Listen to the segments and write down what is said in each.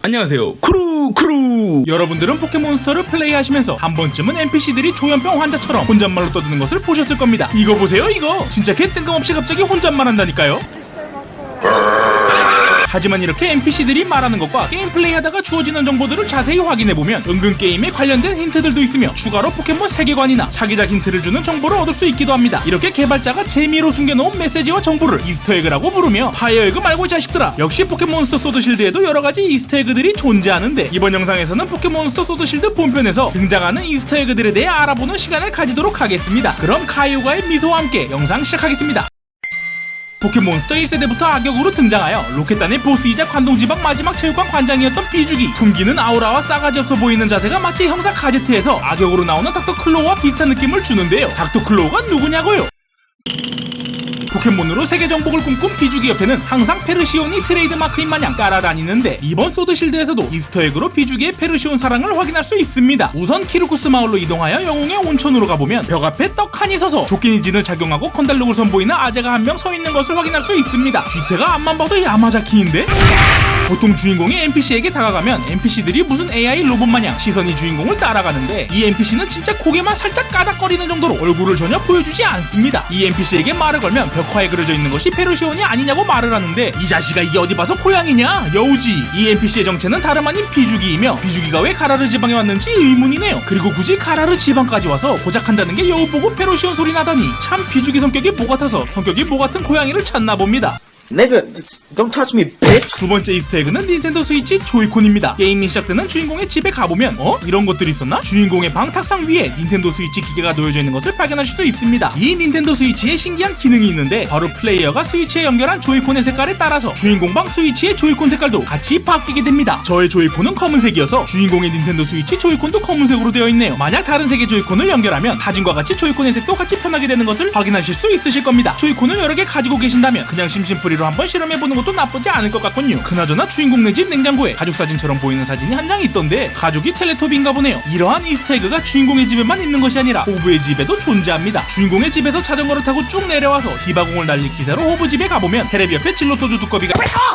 안녕하세요. 크루 크루. 여러분들은 포켓몬스터를 플레이하시면서 한 번쯤은 NPC들이 조현병 환자처럼 혼잣말로 떠드는 것을 보셨을 겁니다. 이거 보세요, 이거. 진짜 개 뜬금없이 갑자기 혼잣말 한다니까요. 하지만 이렇게 NPC들이 말하는 것과 게임 플레이하다가 주어지는 정보들을 자세히 확인해보면 은근 게임에 관련된 힌트들도 있으며 추가로 포켓몬 세계관이나 자기작 힌트를 주는 정보를 얻을 수 있기도 합니다. 이렇게 개발자가 재미로 숨겨놓은 메시지와 정보를 이스터에그라고 부르며 파이어에그 말고 이 자식들아 역시 포켓몬스터 소드실드에도 여러가지 이스터에그들이 존재하는데 이번 영상에서는 포켓몬스터 소드실드 본편에서 등장하는 이스터에그들에 대해 알아보는 시간을 가지도록 하겠습니다. 그럼 카이오가의 미소와 함께 영상 시작하겠습니다. 포켓몬스터 1세대부터 악역으로 등장하여 로켓단의 보스이자 관동지방 마지막 체육관 관장이었던 비주기 풍기는 아우라와 싸가지 없어 보이는 자세가 마치 형사 카제트에서 악역으로 나오는 닥터 클로우와 비슷한 느낌을 주는데요 닥터 클로우가 누구냐고요? 포켓몬으로 세계 정복을 꿈꾼 비주기 옆에는 항상 페르시온이 트레이드 마크인 마냥 따라다니는데 이번 소드실드에서도 이스터에그로 비주기의 페르시온 사랑을 확인할 수 있습니다. 우선 키르쿠스 마을로 이동하여 영웅의 온천으로 가보면 벽 앞에 떡하니 서서 조끼니 진을 작용하고 컨달록을 선보이는 아재가 한 명 서 있는 것을 확인할 수 있습니다. 뒤태가 앞만 봐도 야마자키인데? 보통 주인공이 NPC에게 다가가면 NPC들이 무슨 AI 로봇 마냥 시선이 주인공을 따라가는데 이 NPC는 진짜 고개만 살짝 까닥거리는 정도로 얼굴을 전혀 보여주지 않습니다. 이 NPC에게 말을 걸면 벽화에 그려져 있는 것이 페르시온이 아니냐고 말을 하는데 이 자식아 이게 어디 봐서 고양이냐 여우지 이 NPC의 정체는 다름 아닌 비주기이며 비주기가 왜 가라르 지방에 왔는지 의문이네요. 그리고 굳이 가라르 지방까지 와서 고작 한다는 게 여우 보고 페르시온 소리 나다니 참 비주기 성격이 모 같아서 성격이 모 같은 고양이를 찾나 봅니다. Nigga, don't touch me, bitch. 두 번째 이스터에그는 닌텐도 스위치 조이콘입니다. 게임이 시작되는 주인공의 집에 가보면 어? 이런 것들이 있었나? 주인공의 방 탁상 위에 닌텐도 스위치 기계가 놓여져 있는 것을 발견하실 수 있습니다. 이 닌텐도 스위치에 신기한 기능이 있는데 바로 플레이어가 스위치에 연결한 조이콘의 색깔에 따라서 주인공 방 스위치의 조이콘 색깔도 같이 바뀌게 됩니다. 저의 조이콘은 검은색이어서 주인공의 닌텐도 스위치 조이콘도 검은색으로 되어 있네요. 만약 다른 색의 조이콘을 연결하면 사진과 같이 조이콘의 색도 같이 편하게 되는 것을 확인하실 수 있으실 겁니다. 조이콘을 여러 개 가지고 계신다면 그냥 심심풀이 로 한번 실험해보는 것도 나쁘지 않을 것 같군요. 그나저나 주인공 네 집 냉장고에 가족 사진처럼 보이는 사진이 한 장 있던데 가족이 텔레토비인가 보네요. 이러한 이스터에그가 주인공의 집에만 있는 것이 아니라 호브의 집에도 존재합니다. 주인공의 집에서 자전거를 타고 쭉 내려와서 디바공을 날릴 기세로 호브 집에 가보면 테레비 옆에 진로토주 두꺼비가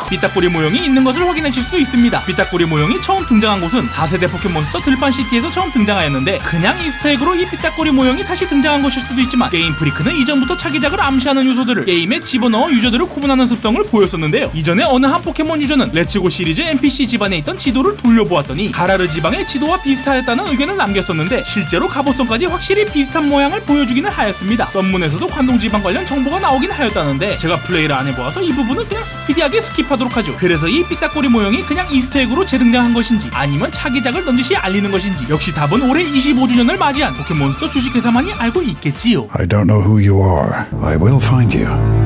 삐딱꼬리 모형이 있는 것을 확인하실 수 있습니다. 삐딱꼬리 모형이 처음 등장한 곳은 4세대 포켓몬스터 들판시티에서 처음 등장하였는데 그냥 이스터에그로 이 삐딱꼬리 모형이 다시 등장한 것일 수도 있지만 게임 프리크는 이전부터 차기작을 암시하는 요소들을 게임에 집어넣어 유저들을 구분하는 습성을 보였었는데요. 이전에 어느 한 포켓몬 유저는 레츠고 시리즈 NPC 집안에 있던 지도를 돌려보았더니 가라르 지방의 지도와 비슷하였다는 의견을 남겼었는데 실제로 갑오성까지 확실히 비슷한 모양을 보여주기는 하였습니다. 썸문에서도 관동 지방 관련 정보가 나오긴 하였다는데 제가 플레이를 안 해보아서 이 부분은 그냥 스피디하게 스킵하도록 하죠. 그래서 이 삐딱꼬리 모형이 그냥 이스터에그로 재등장한 것인지 아니면 차기작을 넌지시 알리는 것인지 역시 답은 올해 25주년을 맞이한 포켓몬스터 주식회사만이 알고 있겠지요. I don't know who you are. I will find you.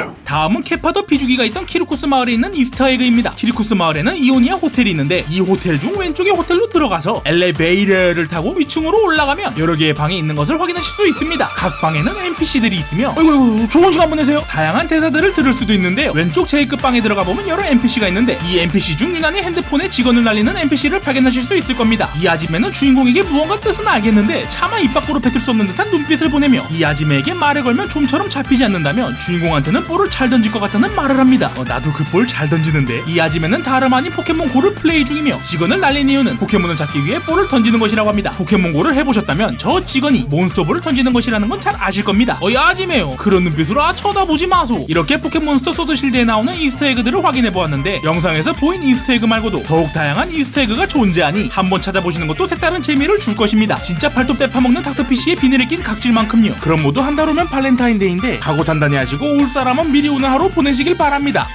You. 다음은 케파더 비주기가 있던 키르쿠스 마을에 있는 이스터에그입니다. 키르쿠스 마을에는 이오니아 호텔이 있는데 이 호텔 중 왼쪽의 호텔로 들어가서 엘리베이터를 타고 위층으로 올라가면 여러 개의 방이 있는 것을 확인하실 수 있습니다. 각 방에는 NPC들이 있으며 어이구 좋은 시간 보내세요. 다양한 대사들을 들을 수도 있는데요. 왼쪽 제일 끝방에 들어가 보면 여러 NPC가 있는데 이 NPC 중 유난히 핸드폰에 직원을 날리는 NPC를 발견하실 수 있을 겁니다. 이 아지매는 주인공에게 무언가 뜻은 알겠는데 차마 입 밖으로 뱉을 수 없는 듯한 눈빛을 보내며 이 아지매에게 말을 걸면 좀처럼 잡히지 않는다면 주인공한테는 볼을 잘 던질 것 같다는 말을 합니다. 어, 나도 그 볼 잘 던지는데 이 아지매는 다름 아닌 포켓몬고를 플레이 중이며 직원을 날린 이유는 포켓몬을 잡기 위해 볼을 던지는 것이라고 합니다. 포켓몬고를 해보셨다면 저 직원이 몬스터볼을 던지는 것이라는 건 잘 아실 겁니다. 어이 아지매요. 그런 눈빛으로 아 쳐다보지 마소. 이렇게 포켓몬스터 소드실드에 나오는 이스터에그들을 확인해보았는데 영상에서 보인 이스터에그 말고도 더욱 다양한 이스터에그가 존재하니 한번 찾아보시는 것도 색다른 재미를 줄 것입니다. 진짜 팔도 빼파먹는 닥터피쉬의 비늘에 낀 각질만큼요. 그럼 모두 한 달 후면 발렌타인데이인데 각오 단단히 하시고 올 사람은 미리 오는 하루 보내시길 바랍니다.